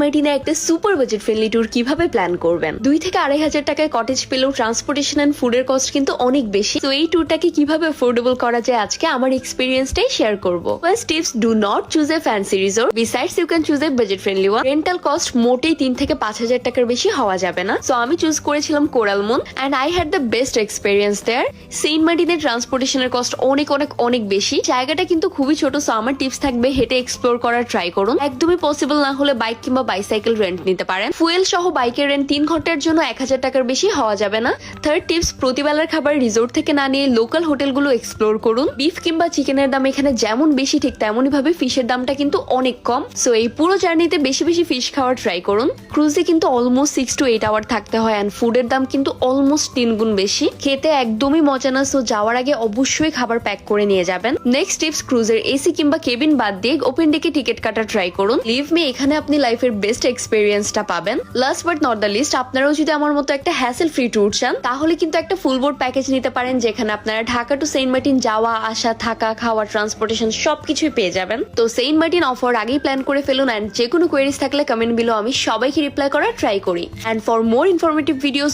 মার্টিনে একটা super budget friendly tour কীভাবে প্ল্যান করবেন? দুই থেকে আড়াই হাজার টাকায় কটেজ পেলেও ট্রান্সপোর্টেশন এন্ড ফুডের কস্ট কিন্তু অনেক বেশি। তো এই ট্যুরটাকে কীভাবে অ্যাফোর্ডেবল করা যায় আজকে আমার এক্সপিরিয়েন্সটাই শেয়ার করব। First tips do not choose a fancy resort besides you can choose a budget friendly one rental cost মোটেই তিন থেকে পাঁচ হাজার টাকার বেশি হওয়া যাবে না। সো আমি চুজ করেছিলাম coral moon and I had the best experience there Saint মার্টিনের ট্রান্সপোর্টেশনের কস্ট অনেক অনেক অনেক বেশি। জায়গাটা কিন্তু খুবই ছোট সো আমার টিপস থাকবে হেঁটে এক্সপ্লোর করার ট্রাই করুন। একদমই পসিবল না হলে বাইক কিংবা বাইসাইকেল রেন্ট নিতে পারেন। ফুয়েল সহ বাইকের রেন্ট তিন ঘণ্টার জন্য এক হাজার টাকার বেশি হওয়া যাবে না। থার্ড টিপস প্রতিবেলার খাবার রিসোর্ট থেকে না নিয়ে লোকাল হোটেলগুলো এক্সপ্লোর করুন। বিফ কিংবা চিকেনের দাম এখানে যেমন বেশি, ঠিক তেমনই ভাবে ফিশের দামটা কিন্তু অনেক কম। সো এই পুরো জার্নিতে বেশি বেশি ফিশ খাওয়ার ট্রাই করুন। ক্রুজে কিন্তু almost six to eight hour থাকতে হয় অ্যান্ড ফুডের দাম কিন্তু অলমোস্ট তিন গুণ বেশি। খেতে একদমই মজা না সো যাওয়ার আগে অবশ্যই খাবার প্যাক করে নিয়ে যাবেন। নেক্সট টিপস ক্রুজের এসি কিংবা কেবিন বাদ দিয়ে ওপেন ডেকে টিকিট কাটা ট্রাই করুন। লিভ মি এখানে আপনি লাইফের বেস্ট এক্সপিরিয়েন্সটা পাবেন। Last but not the least আপনারাও যদি আমার মতো একটা হ্যাসেল ফ্রি ট্যুর চান, তাহলে কিন্তু একটা ফুল বোর্ড প্যাকেজ নিতে পারেন, যেখানে আপনারা ঢাকা টু সেন্ট মার্টিন যাওয়া, আসা, থাকা, খাওয়া ট্রান্সপোর্টেশন সবকিছুই পেয়ে যাবেন। তো সেন্ট মার্টিন অফার আগেই প্ল্যান করে ফেলুন অ্যান্ড যে কোনো কোয়েরিজ থাকলে কমেন্ট বিলো আমি সবাইকে রিপ্লাই করার ট্রাই করি। And for more informative videos